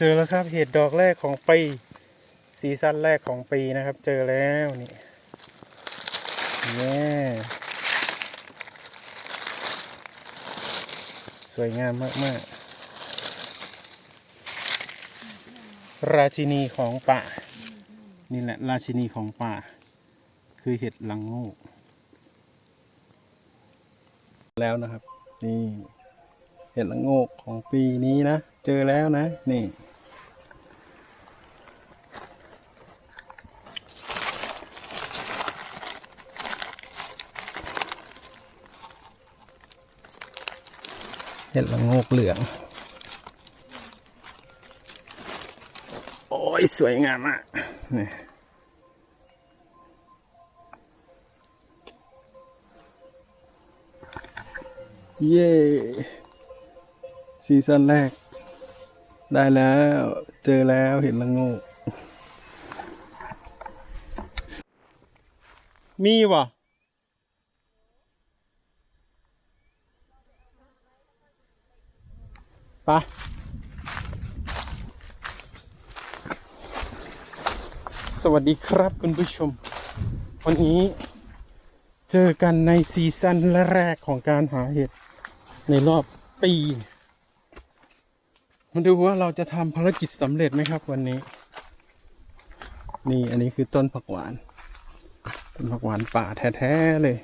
เจอแล้วครับ เห็ดดอกแรกของปีซีซั่นแรกของปีนะครับ เจอแล้วนี่นี่สวยงามมากๆ ราชินีของป่า นี่แหละราชินีของป่า คือเห็ดลังโงกแล้วนะครับ นี่เห็ดละโงกของปีนี้นะ เจอแล้วนะ นี่ ห็ดละโงกเหลือง โอ้ย สวยงามอะนี่เย้ซีซั่นแรก ได้แล้ว เจอแล้วเห็นละโงกมีวะ ไปสวัสดีครับคุณผู้ชม วันนี้เจอกันในซีซั่นแรกของการหาเห็ด ในรอบปีมาดูว่าเราจะทำภารกิจสำเร็จไหมครับวันนี้ นี่อันนี้คือต้นผักหวาน ต้นผักหวานป่าแท้ ๆ เลย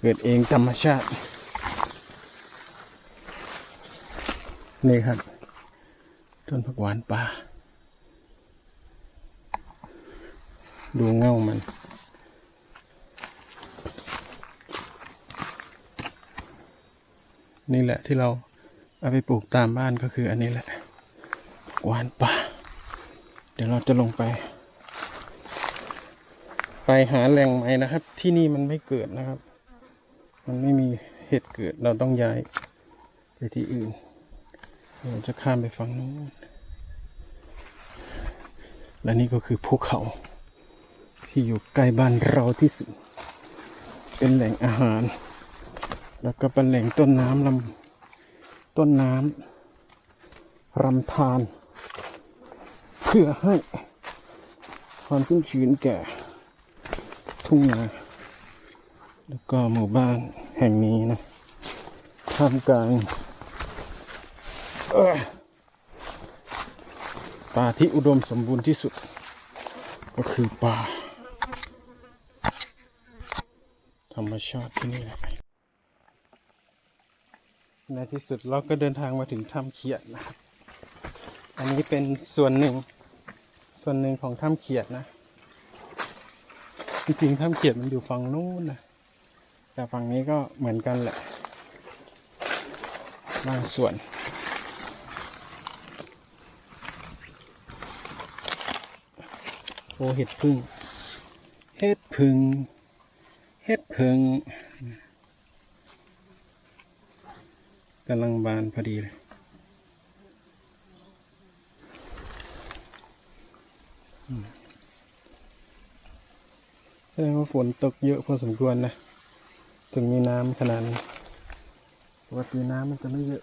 เกิดเองธรรมชาติ นี่ครับ ต้นผักหวานป่า ดูเง่ามัน นี่แหละที่เราเอาไปปลูกตามบ้านก็คืออันนี้แหละหวานป่า เดี๋ยวเราจะลงไป ไปหาแหล่งใหม่นะครับ ที่นี่มันไม่เกิดนะครับ มันไม่มีเห็ดเกิดเราต้องย้ายไปที่อื่น เราจะข้ามไปฝั่งนู้น และนี่ก็คือภูเขา ที่อยู่ใกล้บ้านเราที่สุด เป็นแหล่งอาหาร แล้วก็เป็นแหล่งต้นน้ำลำต้นน้ำรำธารเพื่อให้ความชุ่มชื้นแก่ทุ่งนาแล้วก็หมู่บ้านแห่งนี้นะท่ามกลาง ป่าที่อุดมสมบูรณ์ที่สุด ก็คือป่า ธรรมชาติที่นี่แหละในที่สุดเราก็เดินทางมาถึงถ้ำเขียดนะครับ อันนี้เป็นส่วนหนึ่ง ส่วนหนึ่งของถ้ำเขียดนะ จริงๆถ้ำเขียดมันอยู่ฝั่งนู้นนะ แต่ฝั่งนี้ก็เหมือนกันแหละ บางส่วน อ้เห็ดพึ่งเห็ดพึ่งเห็ดพึ่งกำลังบานพอดีเลยแสดงว่าฝนตกเยอะพอสมควรนะ ถึงมีน้ำขนาดนี้ปกติน้ำมันจะไม่เยอะ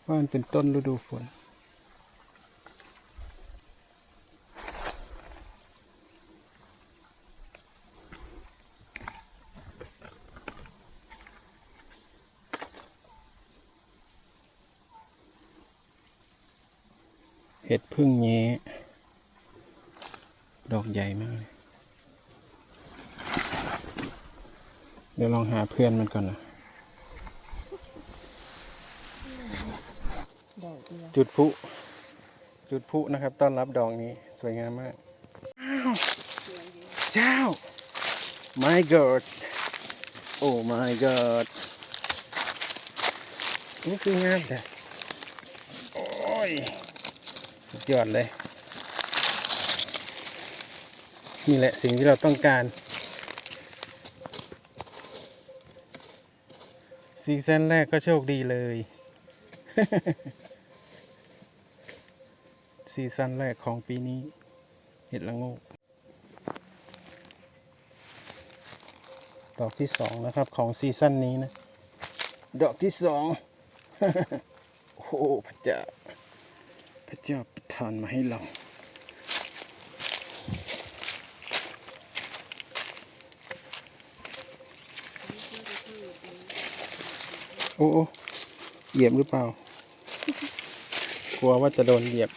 เพราะมันเป็นต้นฤดูฝน ห็ดพึ่งแง้ดอกใหญ่มากเลยเดี๋ยวลองหาเพื่อนมันก่อนนะ จุดพุ จุดพุนะครับ ต้อนรับดอกนี้ สวยงามมาก เจ้า my god oh my god นี่คืองามแต่โอ้ย สุดยอดเลย นี่แหละสิ่งที่เราต้องการ ซีซั่นแรกก็โชคดีเลย ซีซั่นแรกของปีนี้ เห็ดละงกดอกที่สองนะครับของซีซั่นนี้นะ ดอกที่สอง โอ้พระเจ้าพระเจ้าประ ทานมาให้เรา โอ้โอ้เหยียบหรือเปล่า กลัวว่าจะโดนเหยียบ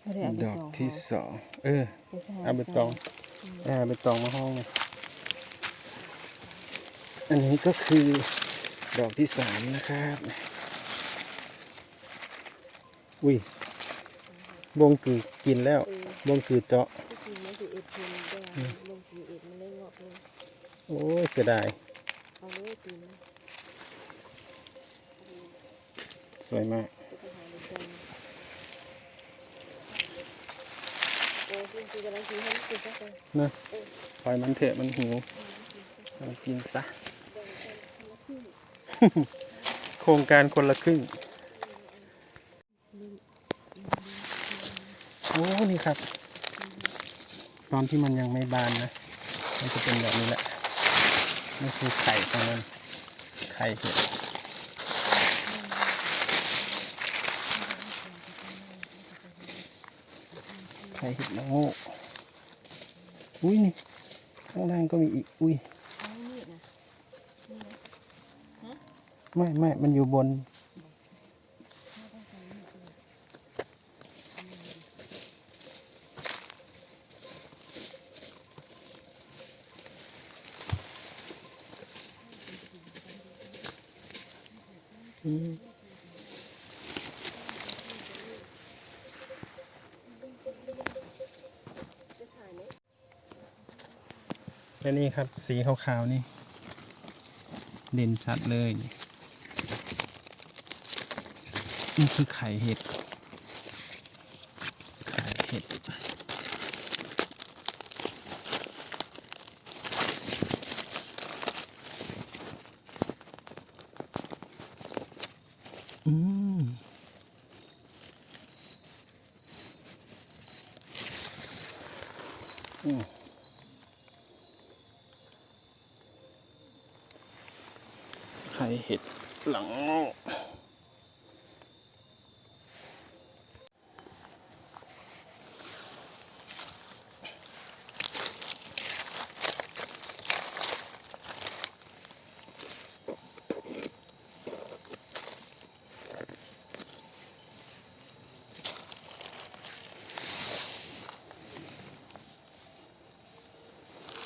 ไม่ได้เอาไปดอกจงที่ไว้สอง เออไม่ใช่เอาไปตองเอาไปตองมาห้องเนี่ยอันนี้ก็คือดอกที่สามนะครับ อุ้ยบงคือกินแล้วเออบงคือเจาะที่จริงมันคือเอ็ดเพนได้อืมลงคือเอ็ดมันเลยงอกเลยโอ้ยเสียดายเอาเลยตีนนะสวยมากจะไปหาในใจโอ้จริงๆกำลังกินให้มันกินซะเลยนะปล่อยมันเถอะมันหิวมันกินซะ โครงการคนละครึ่ง โอ้ นี่ครับ ตอนที่มันยังไม่บานนะ มันจะเป็นแบบนี้แหละ นี่คือไข่ของมัน ไข่เห็ดไข่เห็ดละโง่อุ้ยนี่ข้างล่างก็มีอีก อุ้ยเอานี่นะนี่นะไม่ไม่ มันอยู่บน และนี่ครับสีขาวๆนี่เด่นชัดเลย นี่คือไข่เห็ด ไข่เห็ด อืมอืม ไข่เห็ดหลังโง่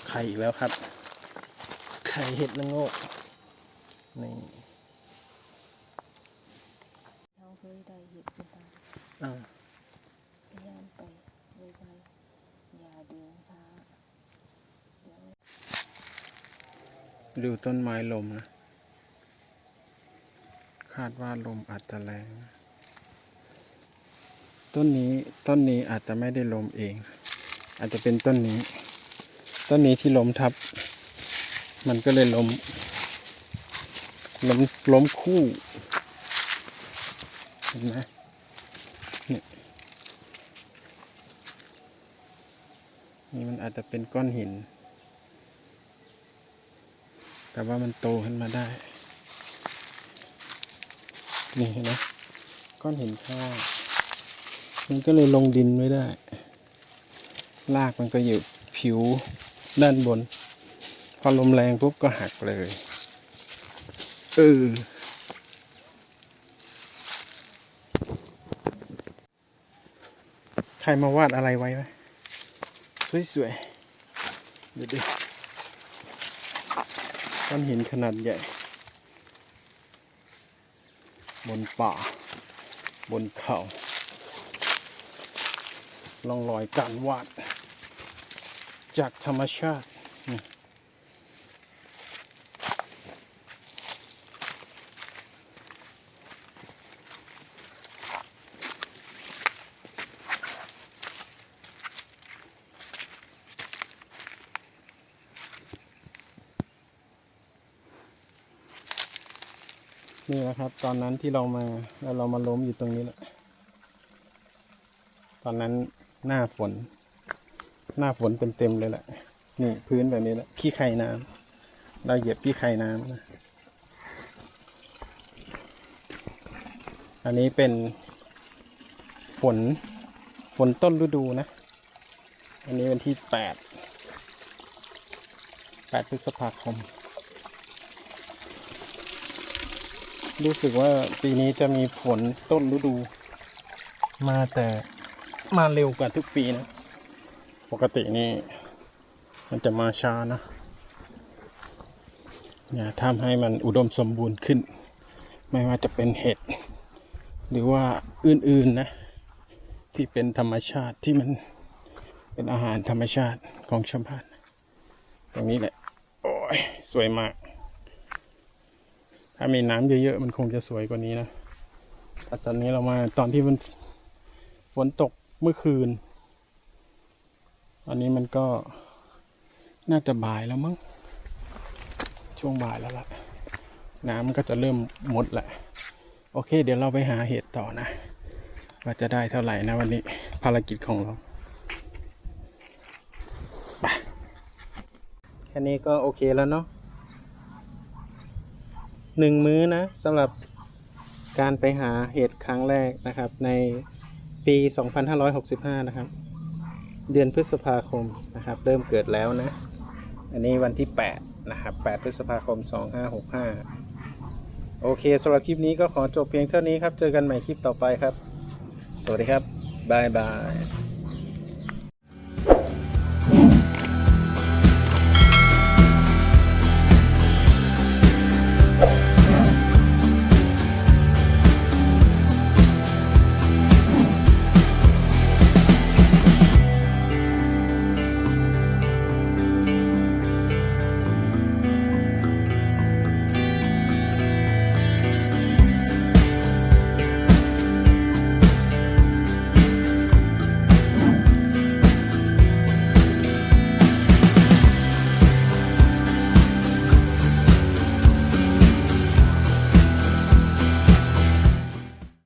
ไข่อีกแล้วครับ ไข่เห็ดละโง่ นี่เราเคยได้เห็ดเป็นตาอ่าพยายามไปไวๆอย่าเดินช้าเดี๋ยวดูต้นไม้ลมนะ คาดว่าลมอาจจะแรงต้นนี้ต้นนี้อาจจะไม่ได้ลมเอง อาจจะเป็นต้นนี้ ต้นนี้ที่ล้มทับ มันก็เลยล้ม ล้มล้มคู่เห็นไหมนี่นี่มันอาจจะเป็นก้อนหิน แต่ว่ามันโตขึ้นมาได้ นี่เห็นไหมก้อนหินข้างล่างมันก็เลยลงดินไม่ได้รากมันก็อยู่ผิวด้านบน พอลมแรงปุ๊บก็หักเลย เออใครมาวาดอะไรไว้ไหมสวยๆเดี๋ยวดิก้อนหินขนาดใหญ่ บนป่า บนเขาลองรอยการวาด จากธรรมชาติ นะครับ ตอนนั้นที่เรามาแล้วเรามาล้มอยู่ตรงนี้แหละตอนนั้นหน้าฝน หน้าฝนเต็มๆเลยแหละนี่พื้นแบบนี้แหละขี้ไข่น้ำเราเหยียบขี้ไข่น้ำนะอันนี้เป็นฝนฝนต้นฤดูนะ อันนี้วันที่แปดแปดพฤษภาคม รู้สึกว่าปีนี้จะมีฝนต้นฤดู มาแต่มาเร็วกว่าทุกปีนะ ปกตินี่มันจะมาช้านะอย่าทำให้มันอุดมสมบูรณ์ขึ้น ไม่ว่าจะเป็นเห็ด หรือว่าอื่นๆนะ ที่เป็นธรรมชาติที่มันเป็นอาหารธรรมชาติของชาวบ้านตรงนี้แหละ โอ้ย สวยมาก ถ้ามีน้ำเยอะๆมันคงจะสวยกว่านี้นะแต่ตอนนี้เรามาตอนที่มันฝนตกเมื่อคืน อันนี้มันก็น่าจะบ่ายแล้วมั้ง ช่วงบ่ายแล้วล่ะ น้ำมันก็จะเริ่มหมดแหละ โอเค เดี๋ยวเราไปหาเห็ดต่อนะ ว่าจะได้เท่าไหร่นะวันนี้ภารกิจของเราแค่นี้ก็โอเคแล้วเนาะ หนึ่งมื้อนะสำหรับการไปหาเห็ดครั้งแรกนะครับ ในปี 2565 นะครับ เดือนพฤษภาคมนะครับ เริ่มเกิดแล้วนะ อันนี้วันที่ 8 นะครับ 8 พฤษภาคม 2565 โอเคสำหรับคลิปนี้ก็ขอจบเพียงเท่านี้ครับ เจอกันใหม่คลิปต่อไปครับ สวัสดีครับบายบาย